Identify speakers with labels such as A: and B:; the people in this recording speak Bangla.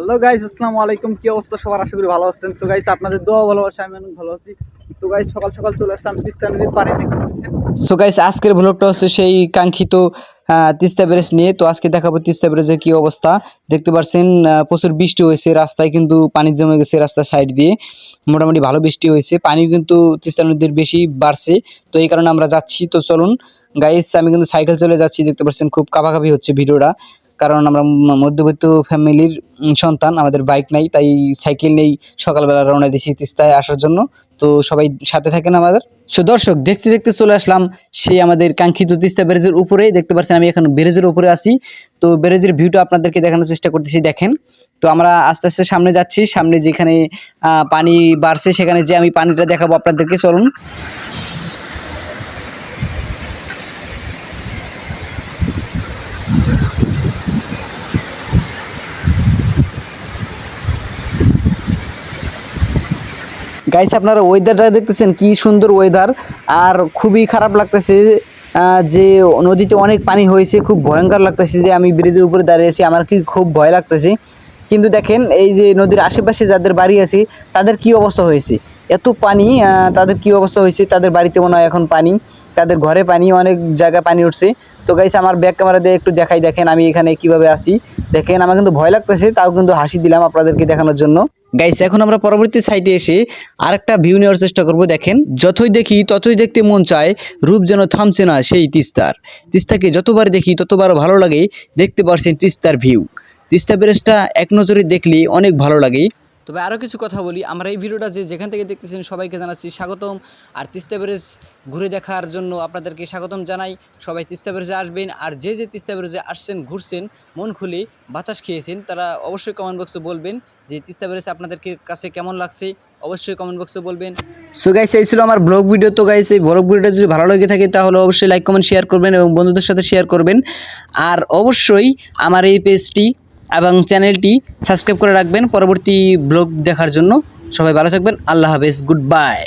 A: হ্যালো গাইস আসসালামু আলাইকুম। কি অবস্থা? সবার আশা করি ভালো আছেন। তো গাইস আপনাদের দোয়া ভালোবাসা আমি অনেক ভালো আছি। তো গাইস সকাল সকাল চলে আসলাম তিস্তা নদীর পাড়ে দেখতে পাচ্ছেন। সো গাইস আজকের ব্লগটা হচ্ছে সেই কাঙ্ক্ষিত তিস্তা ব্রিজ নিয়ে। তো আজকে দেখাবো তিস্তা ব্রিজের কি অবস্থা। দেখতে পাচ্ছেন প্রচুর বৃষ্টি হয়েছে। রাস্তায় কিন্তু পানি জমে গেছে রাস্তার সাইড দিয়ে। মোটামুটি ভালো বৃষ্টি হয়েছে। পানি কিন্তু তিস্তা নদীর বেশি বাড়ছে। তো এই কারণে আমরা যাচ্ছি। তো চলুন গাইস আমি কিন্তু সাইকেল চলে যাচ্ছি। দেখতে পাচ্ছেন, খুব কাভাকাভি হচ্ছে ভিডিওটা। কারণ আমরা মধ্যবিত্ত ফ্যামিলির সন্তান, আমাদের বাইক নাই, তাই সাইকেল নেই, সকালবেলা রওনা দিয়েছি তিস্তায় আসার জন্য। তো সবাই সাথে থাকেন আমাদের। সো দর্শক, দেখতে দেখতে চলে আসলাম সেই আমাদের কাঙ্ক্ষিত তিস্তা ব্যারেজের উপরে দেখতে পাচ্ছেন আমি এখন ব্যারেজের উপরে আছি। তো ব্যারেজের ভিউটা আপনাদেরকে দেখানোর চেষ্টা করতেছি, দেখেন। তো আমরা আস্তে আস্তে সামনে যাচ্ছি, সামনে যেখানে পানি বাড়ছে, সেখানে যে আমি পানিটা দেখাবো আপনাদেরকে, চলুন। গাইস আপনারা ওয়েদারটা দেখতেছেন, কি সুন্দর ওয়েদার আর খুবই খারাপ লাগতেছে যে নদীতে অনেক পানি হয়েছে, খুব ভয়ঙ্কর লাগতেছে যে আমি ব্রিজের উপরে দাঁড়িয়ে আছি। আমার কি খুব ভয় লাগতেছে। কিন্তু দেখেন, এই যে নদীর আশেপাশে যাদের বাড়ি আছে, তাদের কি অবস্থা হয়েছে? এত পানি তাদের কি অবস্থা হয়েছে? তাদের বাড়িতে মনে হয় এখন পানি, তাদের ঘরে পানি, অনেক জায়গায় পানি উঠছে। তো গাইস আমার ব্যাক ক্যামেরা দিয়ে একটু দেখাই, দেখেন আমি এখানে কীভাবে আসি দেখেন, আমার কিন্তু ভয় লাগতেছে, তাও কিন্তু হাসি দিলাম আপনাদেরকে দেখানোর জন্য। গাইস এখন আমরা পরবর্তী সাইডে এসে আরেকটা ভিউ নেওয়ার চেষ্টা করব, দেখেন। যতই দেখি, ততই দেখতে মন চায়, রূপ যেন থামছে না সেই তিস্তার। তিস্তাকে যতবার দেখি ততবার ভালো লাগে দেখতে পারছেন তিস্তার ভিউ তিস্তা ব্রিজটা এক নজরে দেখলে অনেক ভালো লাগে। তবে আরও কিছু কথা বলি। আমরা এই ভিডিওটা যে যেখান থেকে দেখতেছেন সবাইকে জানাচ্ছি স্বাগতম। আর তিস্তা ব্রিজ ঘুরে দেখার জন্য আপনাদেরকে স্বাগতম জানাই। সবাই তিস্তা ব্রিজে আসবেন আর যে যে তিস্তা ব্রিজে আসছেন, ঘুরছেন, মন খুলে বাতাস খেয়েছেন, তারা অবশ্যই কমেন্ট বক্সে বলবেন যে তিস্তা ব্রিজ আপনাদেরকে কাছে কেমন লাগছে। অবশ্যই কমেন্ট বক্সে বলবেন। সো গাইস এই ছিল আমার ব্লগ ভিডিও তো গাইস এই ব্লগ ভিডিওটা যদি ভালো লেগে থাকে, তাহলে অবশ্যই লাইক কমেন্ট শেয়ার করবেন এবং বন্ধুদের সাথে শেয়ার করবেন। আর অবশ্যই আমার এই পেজটি এবং চ্যানেলটি সাবস্ক্রাইব করে রাখবেন পরবর্তী ব্লগ দেখার জন্য। সবাই ভালো থাকবেন। আল্লাহ হাফেজ। Good bye.